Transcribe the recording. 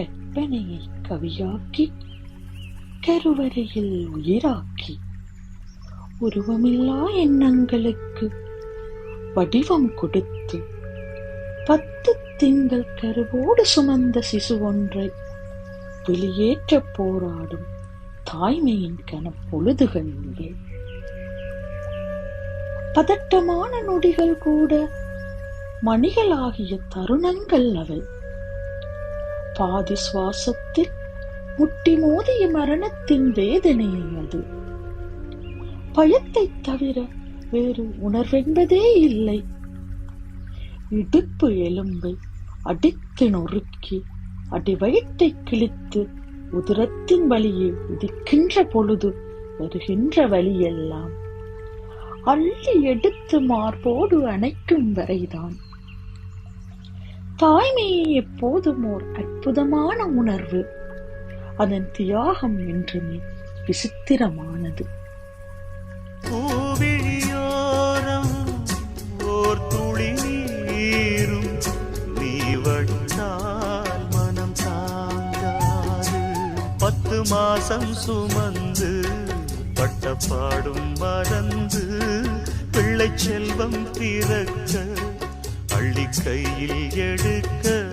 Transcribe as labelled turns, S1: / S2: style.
S1: கற்பனையை கவியாக்கி கருவறையில் உயிராக்கி. உருவமில்லா எண்ணங்களுக்கு வடிவம் கொடுத்து பத்து திங்கள் கருவோடு சுமந்த சிசு ஒன்றை வெளியேற்ற போராடும் தாய்மையின் கனப்பொழுதுகள் இவை பதட்டமான நொடிகள் கூட மணிகளாகிய தருணங்கள் அவை. பாதி சுவாசத்தில் முட்டி மோதிய மரணத்தின் வேதனையை அது பயத்தை தவிர வேறு உணர்வென்பதே இல்லை. இடுப்பு எலும்பை அடித்து நொறுக்கி அடிவயிற்றை கிழித்து உதிரத்தின் வழியே உதிக்கின்ற பொழுது வருகின்ற வழியெல்லாம் அள்ளி எடுத்து மார்போடு அணைக்கும் வரைதான். தாய்மையே எப்போதும் ஓர் அற்புதமான உணர்வு. அதன் தியாகம் என்றுமே விசித்திரமானது.
S2: பூவிழியோரம் ஓர் துளி நீரும் நீ வட்டால் மனம் தாங்காது. பத்து மாசம் சுமந்து பட்டப்பாடும் மறந்து பிள்ளை செல்வம் பிறக்க பள்ளி கையில் எடுக்க